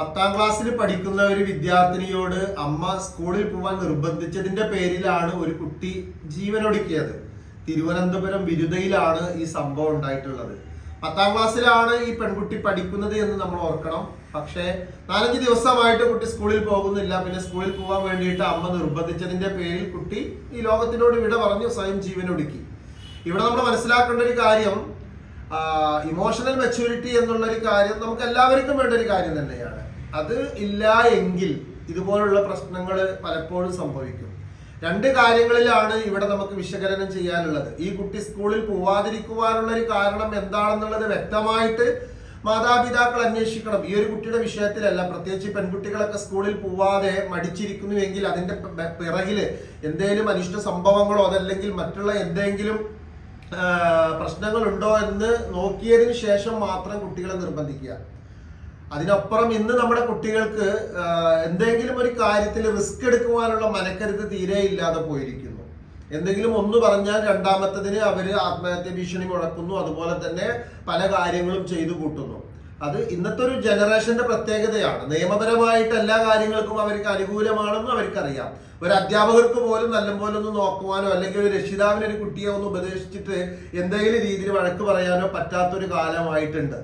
പത്താം ക്ലാസ്സിൽ പഠിക്കുന്ന ഒരു വിദ്യാർത്ഥിനിയോട് അമ്മ സ്കൂളിൽ പോവാൻ നിർബന്ധിച്ചതിന്റെ പേരിലാണ് ഒരു കുട്ടി ജീവനൊടുക്കിയത്. തിരുവനന്തപുരം ബിരുദയിലാണ് ഈ സംഭവം ഉണ്ടായിട്ടുള്ളത്. പത്താം ക്ലാസ്സിലാണ് ഈ പെൺകുട്ടി പഠിക്കുന്നത് എന്ന് നമ്മൾ ഓർക്കണം. പക്ഷേ നാലഞ്ച് ദിവസമായിട്ട് കുട്ടി സ്കൂളിൽ പോകുന്നില്ല. പിന്നെ സ്കൂളിൽ പോകാൻ വേണ്ടിയിട്ട് അമ്മ നിർബന്ധിച്ചതിന്റെ പേരിൽ കുട്ടി ഈ ലോകത്തിനോട് വിട പറഞ്ഞു സ്വയം ജീവനൊടുക്കി. ഇവിടെ നമ്മൾ മനസ്സിലാക്കേണ്ട ഒരു കാര്യം ഇമോഷണൽ മെച്യൂരിറ്റി എന്നുള്ള ഒരു കാര്യം നമുക്ക് എല്ലാവർക്കും വേണ്ട ഒരു കാര്യം തന്നെയാണ്. അത് ഇല്ല എങ്കിൽ ഇതുപോലുള്ള പ്രശ്നങ്ങൾ പലപ്പോഴും സംഭവിക്കും. രണ്ട് കാര്യങ്ങളിലാണ് ഇവിടെ നമുക്ക് വിശകലനം ചെയ്യാനുള്ളത്. ഈ കുട്ടി സ്കൂളിൽ പോവാതിരിക്കുവാനുള്ള ഒരു കാരണം എന്താണെന്നുള്ളത് വ്യക്തമായിട്ട് മാതാപിതാക്കൾ അന്വേഷിക്കണം. ഈ ഒരു കുട്ടിയുടെ വിഷയത്തിലല്ല. പ്രത്യേകിച്ച് പെൺകുട്ടികളൊക്കെ സ്കൂളിൽ പോവാതെ മടിച്ചിരിക്കുന്നുവെങ്കിൽ അതിന്റെ പിറകിൽ എന്തെങ്കിലും അനിഷ്ട സംഭവങ്ങളോ അതല്ലെങ്കിൽ മറ്റുള്ള എന്തെങ്കിലും പ്രശ്നങ്ങളുണ്ടോ എന്ന് നോക്കിയതിന് ശേഷം മാത്രം കുട്ടികളെ നിർബന്ധിക്കുക. അതിനപ്പുറം ഇന്ന് നമ്മുടെ കുട്ടികൾക്ക് എന്തെങ്കിലും ഒരു കാര്യത്തിൽ റിസ്ക് എടുക്കുവാനുള്ള മനക്കരുത് തീരെ ഇല്ലാതെ പോയിരിക്കുന്നു. എന്തെങ്കിലും ഒന്ന് പറഞ്ഞാൽ രണ്ടാമത്തതിന് അവർ ആത്മഹത്യ ഭീഷണി മുഴക്കുന്നു അതുപോലെ തന്നെ പല കാര്യങ്ങളും ചെയ്തു കൂട്ടുന്നു. അത് ഇന്നത്തെ ഒരു ജനറേഷന്റെ പ്രത്യേകതയാണ്. നിയമപരമായിട്ട് എല്ലാ കാര്യങ്ങൾക്കും അവർക്ക് അനുകൂലമാണെന്ന് അവർക്കറിയാം. ഒരു അധ്യാപകർക്ക് പോലും നല്ലപോലെ ഒന്ന് നോക്കുവാനോ അല്ലെങ്കിൽ ഒരു രക്ഷിതാവിന് ഒരു കുട്ടിയെ ഒന്ന് ഉപദേശിച്ചിട്ട് എന്തെങ്കിലും രീതിയിൽ വഴക്ക് പറയാനോ പറ്റാത്തൊരു കാലമായിട്ടുണ്ട്.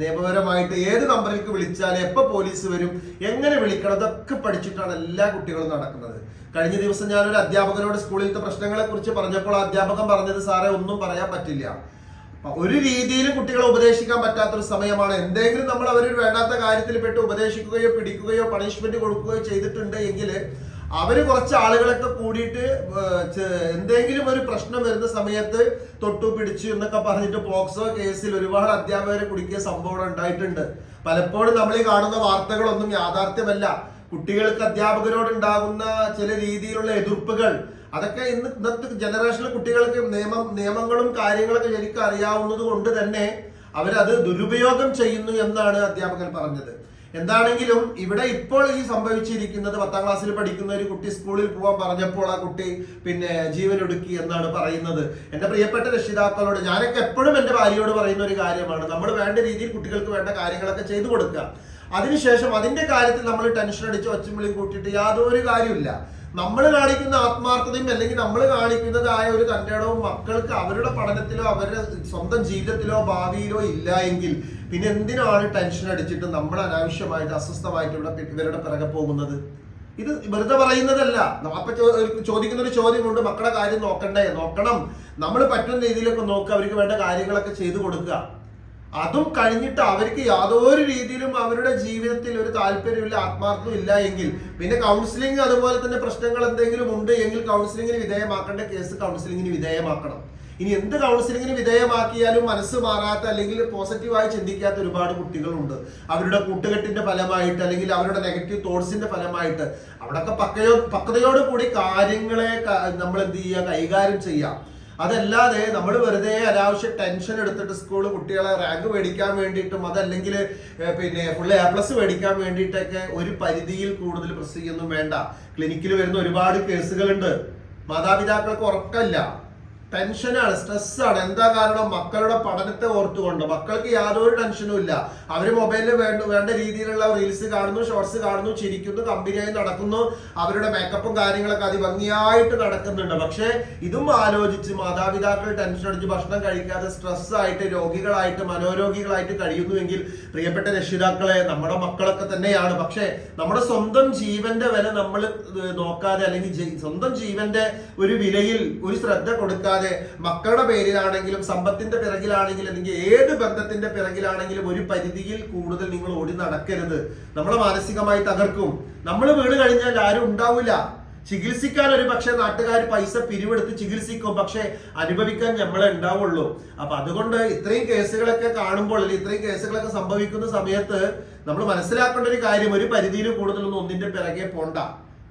നിയമപരമായിട്ട് ഏത് നമ്പറിലേക്ക് വിളിച്ചാൽ എപ്പോൾ പോലീസ് വരും എങ്ങനെ വിളിക്കണം അതൊക്കെ പഠിച്ചിട്ടാണ് എല്ലാ കുട്ടികളും നടക്കുന്നത്. കഴിഞ്ഞ ദിവസം ഞാനൊരു അധ്യാപകനോട് സ്കൂളിലത്തെ പ്രശ്നങ്ങളെ കുറിച്ച് പറഞ്ഞപ്പോൾ അധ്യാപകൻ പറഞ്ഞത് സാറേ ഒന്നും പറയാൻ പറ്റില്ല. ഒരു രീതിയിലും കുട്ടികളെ ഉപദേശിക്കാൻ പറ്റാത്തൊരു സമയമാണ്. എന്തെങ്കിലും നമ്മൾ അവരൊരു വേണ്ടാത്ത കാര്യത്തിൽ പെട്ട് ഉപദേശിക്കുകയോ പിടിക്കുകയോ പണിഷ്മെന്റ് കൊടുക്കുകയോ ചെയ്തിട്ടുണ്ട് എങ്കിൽ അവർ കുറച്ച് ആളുകളൊക്കെ കൂടിയിട്ട് എന്തെങ്കിലും ഒരു പ്രശ്നം വരുന്ന സമയത്ത് തൊട്ടു പിടിച്ചു എന്നൊക്കെ പറഞ്ഞിട്ട് പോക്സോ കേസിൽ ഒരുപാട് അധ്യാപകരെ കുടുക്കിയ സംഭവം ഉണ്ടായിട്ടുണ്ട്. പലപ്പോഴും നമ്മൾ കാണുന്ന വാർത്തകളൊന്നും യാഥാർത്ഥ്യമല്ല. കുട്ടികൾക്ക് അധ്യാപകരോട് ഉണ്ടാകുന്ന ചില രീതിയിലുള്ള എതിർപ്പുകൾ അതൊക്കെ ഇന്ന് ഇന്നത്തെ ജനറേഷനിലെ കുട്ടികൾക്ക് നിയമം നിയമങ്ങളും കാര്യങ്ങളൊക്കെ ശരിക്കും അറിയാവുന്നത് കൊണ്ട് തന്നെ അവരത് ദുരുപയോഗം ചെയ്യുന്നു എന്നാണ് അധ്യാപകൻ പറഞ്ഞത്. എന്താണെങ്കിലും ഇവിടെ ഇപ്പോൾ ഈ സംഭവിച്ചിരിക്കുന്നത് പത്താം ക്ലാസ്സിൽ പഠിക്കുന്ന ഒരു കുട്ടി സ്കൂളിൽ പോകാൻ പറഞ്ഞപ്പോൾ ആ കുട്ടി പിന്നെ ജീവൻ ഒടുക്കി എന്നാണ് പറയുന്നത്. എന്റെ പ്രിയപ്പെട്ട രക്ഷിതാക്കളോട് ഞാനൊക്കെ എപ്പോഴും എന്റെ ഭാര്യയോട് പറയുന്ന ഒരു കാര്യമാണ്. നമ്മൾ വേണ്ട രീതിയിൽ കുട്ടികൾക്ക് വേണ്ട കാര്യങ്ങളൊക്കെ ചെയ്തു കൊടുക്കുക. അതിനുശേഷം അതിന്റെ കാര്യത്തിൽ നമ്മൾ ടെൻഷൻ അടിച്ച് ഒച്ചമ്പിളിയും കൂട്ടിയിട്ട് യാതൊരു കാര്യമില്ല നമ്മൾ കാണിക്കുന്ന ആത്മാർത്ഥതയും അല്ലെങ്കിൽ നമ്മൾ കാണിക്കുന്നതായ ഒരു തന്റേടവും മക്കൾക്ക് അവരുടെ പഠനത്തിലോ അവരുടെ സ്വന്തം ജീവിതത്തിലോ ഭാവിയിലോ ഇല്ല എങ്കിൽ പിന്നെ എന്തിനാണ് ടെൻഷൻ അടിച്ചിട്ട് നമ്മൾ അനാവശ്യമായിട്ട് അസ്വസ്ഥമായിട്ട് ഇവിടെ ഇവരുടെ പിറകെ പോകുന്നത്? ഇത് വെറുതെ പറയുന്നതല്ല. അപ്പൊ ചോദിക്കുന്ന ഒരു ചോദിക്കുന്ന ഒരു ചോദ്യമുണ്ട് മക്കളുടെ കാര്യം നോക്കണ്ടേ? നോക്കണം. നമ്മൾ പറ്റുന്ന രീതിയിലൊക്കെ നോക്കുക അവർക്ക് വേണ്ട കാര്യങ്ങളൊക്കെ ചെയ്തു കൊടുക്കുക. അതും കഴിഞ്ഞിട്ട് അവർക്ക് യാതൊരു രീതിയിലും അവരുടെ ജീവിതത്തിൽ ഒരു താല്പര്യമില്ല ആത്മാർത്ഥം ഇല്ല എങ്കിൽ. പിന്നെ കൗൺസിലിംഗ് അതുപോലെ തന്നെ പ്രശ്നങ്ങൾ എന്തെങ്കിലും ഉണ്ട് എങ്കിൽ കൗൺസിലിംഗിന് വിധേയമാക്കേണ്ട കേസ് കൗൺസിലിംഗിന് വിധേയമാക്കണം. ഇനി എന്ത് കൗൺസിലിംഗിന് വിധേയമാക്കിയാലും മനസ്സ് മാറാത്ത അല്ലെങ്കിൽ പോസിറ്റീവായി ചിന്തിക്കാത്ത ഒരുപാട് കുട്ടികളുണ്ട്. അവരുടെ കൂട്ടുകെട്ടിന്റെ ഫലമായിട്ട് അല്ലെങ്കിൽ അവരുടെ നെഗറ്റീവ് തോട്ട്സിന്റെ ഫലമായിട്ട്. അവിടെയൊക്കെ പക്കയോ പക്വതയോടുകൂടി കാര്യങ്ങളെ നമ്മൾ എന്ത് ചെയ്യുക കൈകാര്യം ചെയ്യാം അതല്ലാതെ നമ്മൾ വെറുതെ അനാവശ്യ ടെൻഷൻ എടുത്തിട്ട് സ്കൂൾ കുട്ടികളെ റാങ്ക് മേടിക്കാൻ വേണ്ടിയിട്ടും അതല്ലെങ്കിൽ പിന്നെ ഫുൾ എ പ്ലസ് മേടിക്കാൻ വേണ്ടിയിട്ടൊക്കെ ഒരു പരിധിയിൽ കൂടുതൽ പ്രസംഗിക്കൊന്നും വേണ്ട. ക്ലിനിക്കിൽ വരുന്ന ഒരുപാട് കേസുകളുണ്ട് മാതാപിതാക്കൾക്ക് ഉറക്കമില്ല. ടെൻഷനാണ് സ്ട്രെസ്സാണ്. എന്താ കാരണം? മക്കളുടെ പഠനത്തെ ഓർത്തുകൊണ്ട്. മക്കൾക്ക് യാതൊരു ടെൻഷനും ഇല്ല. അവർ മൊബൈലിൽ വേണ്ട വേണ്ട രീതിയിലുള്ള റീൽസ് കാണുന്നു ഷോർട്സ് കാണുന്നു ചിരിക്കുന്നു കമ്പനിയായി നടക്കുന്നു. അവരുടെ മേക്കപ്പും കാര്യങ്ങളൊക്കെ അതിഭംഗിയായിട്ട് നടക്കുന്നുണ്ട്. പക്ഷേ ഇതും ആലോചിച്ച് മാതാപിതാക്കൾ ടെൻഷൻ അടിച്ച് ഭക്ഷണം കഴിക്കാതെ സ്ട്രെസ് ആയിട്ട് രോഗികളായിട്ട് മനോരോഗികളായിട്ട് കഴിയുന്നുവെങ്കിൽ പ്രിയപ്പെട്ട രക്ഷിതാക്കളെ നമ്മുടെ മക്കളൊക്കെ തന്നെയാണ്. പക്ഷേ നമ്മുടെ സ്വന്തം ജീവന്റെ വില നമ്മൾ നോക്കാതെ അല്ലെങ്കിൽ സ്വന്തം ജീവന്റെ ഒരു വിലയിൽ ഒരു ശ്രദ്ധ കൊടുക്കാതെ മക്കളുടെ പേരിലാണെങ്കിലും സമ്പത്തിന്റെ പിറകിലാണെങ്കിലും അല്ലെങ്കിൽ ഏത് ബന്ധത്തിന്റെ പിറകിലാണെങ്കിലും ഒരു പരിധിയിൽ കൂടുതൽ നിങ്ങൾ ഓടി നടക്കരുത്. നമ്മളെ മാനസികമായി തകർക്കും. നമ്മൾ വീട് കഴിഞ്ഞാൽ ആരും ഉണ്ടാവില്ല. ചികിത്സിക്കാൻ ഒരു പക്ഷേ നാട്ടുകാർ പൈസ പിരിവെടുത്ത് ചികിത്സിക്കും. പക്ഷെ അനുഭവിക്കാൻ നമ്മളെ ഉണ്ടാവുള്ളൂ. അപ്പൊ അതുകൊണ്ട് ഇത്രയും കേസുകളൊക്കെ കാണുമ്പോൾ അല്ലെങ്കിൽ ഇത്രയും കേസുകളൊക്കെ സംഭവിക്കുന്ന സമയത്ത് നമ്മൾ മനസ്സിലാക്കേണ്ട ഒരു കാര്യം ഒരു പരിധിയിൽ കൂടുതലൊന്നും ഒന്നിന്റെ പിറകെ പോണ്ട.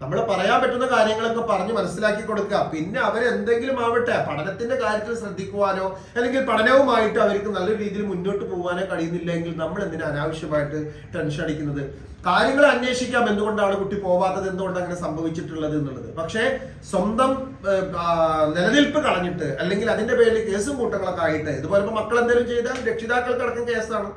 നമ്മൾ പറയാൻ പറ്റുന്ന കാര്യങ്ങളൊക്കെ പറഞ്ഞ് മനസ്സിലാക്കി കൊടുക്കുക. പിന്നെ അവരെന്തെങ്കിലും ആവട്ടെ പഠനത്തിന്റെ കാര്യത്തിൽ ശ്രദ്ധിക്കുവാനോ അല്ലെങ്കിൽ പഠനവുമായിട്ട് അവർക്ക് നല്ല രീതിയിൽ മുന്നോട്ട് പോകാനോ കഴിയുന്നില്ലെങ്കിൽ നമ്മൾ എന്തിനാ അനാവശ്യമായിട്ട് ടെൻഷൻ അടിക്കുന്നത്? കാര്യങ്ങൾ അന്വേഷിക്കാം. എന്തുകൊണ്ടാണ് കുട്ടി പോവാത്തത്? എന്തുകൊണ്ട് അങ്ങനെ സംഭവിച്ചിട്ടുള്ളത് എന്നുള്ളത്. പക്ഷേ സ്വന്തം നിലനിൽപ്പ് കളഞ്ഞിട്ട് അല്ലെങ്കിൽ അതിന്റെ പേരിൽ കേസും കൂട്ടങ്ങളൊക്കെ ആയിട്ട് ഇതുപോലെ മക്കൾ എന്തെങ്കിലും ചെയ്താൽ രക്ഷിതാക്കൾക്ക് അടക്കം കേസാണ്.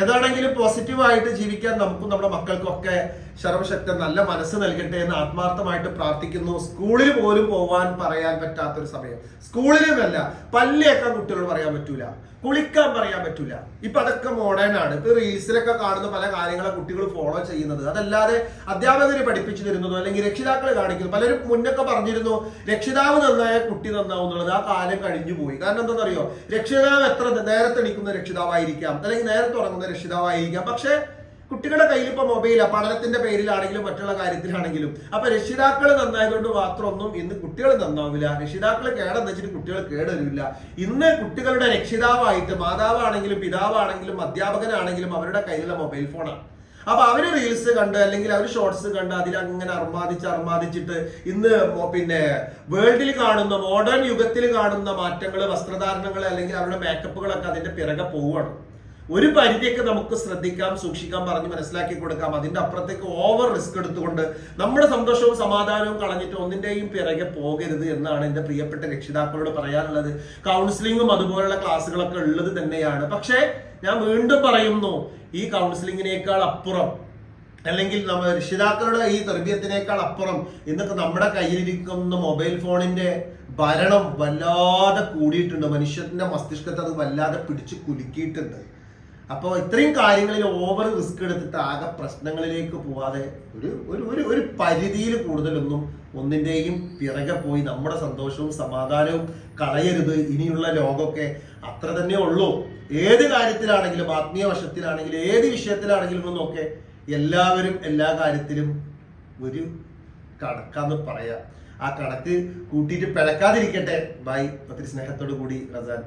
ഏതാണെങ്കിലും പോസിറ്റീവായിട്ട് ജീവിക്കാൻ നമുക്കും നമ്മുടെ മക്കൾക്കൊക്കെ സർവശക്തൻ നല്ല മനസ്സ് നൽകട്ടെ എന്ന് ആത്മാർത്ഥമായിട്ട് പ്രാർത്ഥിക്കുന്നു. സ്കൂളിൽ പോലും പോവാൻ പറയാൻ പറ്റാത്തൊരു സമയം. സ്കൂളിലുമല്ല പല്ലിയേക്കാൻ കുട്ടികളോട് പറയാൻ പറ്റൂല. കുളിക്കാൻ പറയാൻ പറ്റൂല. ഇപ്പൊ അതൊക്കെ മോഡേൺ ആണ്. ഇപ്പൊ റീൽസിലൊക്കെ കാണുന്ന പല കാര്യങ്ങളെ കുട്ടികൾ ഫോളോ ചെയ്യുന്നത്. അതല്ലാതെ അധ്യാപകര് പഠിപ്പിച്ചു തരുന്നതോ അല്ലെങ്കിൽ രക്ഷിതാക്കൾ കാണിക്കുന്നു. പലരും മുന്നൊക്കെ പറഞ്ഞിരുന്നു രക്ഷിതാവ് നന്നായ കുട്ടി നന്നാവും എന്നുള്ളത് ആ കാലം കഴിഞ്ഞു പോയി കാരണം എന്താണെന്നറിയോ? രക്ഷിതാവ് എത്ര നേരത്തെ എണീക്കുന്ന രക്ഷിതാവായിരിക്കാം. അല്ലെങ്കിൽ നേരത്തെ ഉറങ്ങുന്ന രക്ഷിതാവായിരിക്കാം. പക്ഷേ കുട്ടികളുടെ കയ്യിൽ ഇപ്പൊ മൊബൈലാ പഠനത്തിന്റെ പേരിലാണെങ്കിലും മറ്റുള്ള കാര്യത്തിലാണെങ്കിലും. അപ്പൊ രക്ഷിതാക്കൾ നന്നായതുകൊണ്ട് മാത്രമൊന്നും ഇന്ന് കുട്ടികൾ നന്നാവില്ല. രക്ഷിതാക്കൾ കേടെന്ന് വെച്ചിട്ട് കുട്ടികൾ കേടരില്ല ഇന്ന് കുട്ടികളുടെ രക്ഷിതാവായിട്ട് മാതാവാണെങ്കിലും പിതാവാണെങ്കിലും അധ്യാപകനാണെങ്കിലും അവരുടെ കയ്യിലുള്ള മൊബൈൽ ഫോണാണ് അപ്പൊ അവർ റീൽസ് കണ്ട് അല്ലെങ്കിൽ അവർ ഷോർട്സ് കണ്ട് അതിൽ അങ്ങനെ അർമാദിച്ച് അർമാദിച്ചിട്ട് ഇന്ന് പിന്നെ വേൾഡിൽ കാണുന്ന മോഡേൺ യുഗത്തിൽ കാണുന്ന മാറ്റങ്ങൾ വസ്ത്രധാരണങ്ങൾ അല്ലെങ്കിൽ അവരുടെ മേക്കപ്പുകളൊക്കെ അതിന്റെ പിറകെ പോവുകയാണ്. ഒരു പരിധിയൊക്കെ നമുക്ക് ശ്രദ്ധിക്കാം സൂക്ഷിക്കാം പറഞ്ഞ് മനസ്സിലാക്കി കൊടുക്കാം. അതിന്റെ അപ്പുറത്തേക്ക് ഓവർ റിസ്ക് എടുത്തുകൊണ്ട് നമ്മുടെ സന്തോഷവും സമാധാനവും കളഞ്ഞിട്ട് ഒന്നിന്റെയും പിറകെ പോകരുത് എന്നാണ് എന്റെ പ്രിയപ്പെട്ട രക്ഷിതാക്കളോട് പറയാനുള്ളത്. കൗൺസിലിങ്ങും അതുപോലുള്ള ക്ലാസ്സുകളൊക്കെ ഉള്ളത് തന്നെയാണ്. പക്ഷേ ഞാൻ വീണ്ടും പറയുന്നു ഈ കൗൺസിലിങ്ങിനേക്കാൾ അപ്പുറം അല്ലെങ്കിൽ നമ്മൾ രക്ഷിതാക്കളുടെ ഈ തെർബീയത്തിനേക്കാൾ അപ്പുറം ഇന്നൊക്കെ നമ്മുടെ കയ്യിലിരിക്കുന്ന മൊബൈൽ ഫോണിന്റെ ഭരണം വല്ലാതെ കൂടിയിട്ടുണ്ട്. മനുഷ്യത്തിന്റെ മസ്തിഷ്കത്തെ അത് വല്ലാതെ പിടിച്ച് കുലുക്കിയിട്ടുണ്ട്. അപ്പോൾ ഇത്രയും കാര്യങ്ങളിൽ ഓവർ റിസ്ക് എടുത്തിട്ട് ആകെ പ്രശ്നങ്ങളിലേക്ക് പോവാതെ ഒരു ഒരു ഒരു ഒരു പരിധിയിൽ കൂടുതലൊന്നും ഒന്നിന്റെയും പിറകെ പോയി നമ്മുടെ സന്തോഷവും സമാധാനവും കളയരുത്. ഇനിയുള്ള ലോകമൊക്കെ അത്ര തന്നെ ഉള്ളൂ. ഏത് കാര്യത്തിലാണെങ്കിലും ആത്മീയ വശത്തിലാണെങ്കിലും ഏത് വിഷയത്തിലാണെങ്കിലും ഒന്നൊക്കെ എല്ലാവരും എല്ലാ കാര്യത്തിലും ഒരു കണക്കാന്ന് പറയാം. ആ കണക്ക് കൂട്ടിയിട്ട് പിഴക്കാതിരിക്കട്ടെ. ബൈ ഒത്തിരി സ്നേഹത്തോടു കൂടി റസാൻ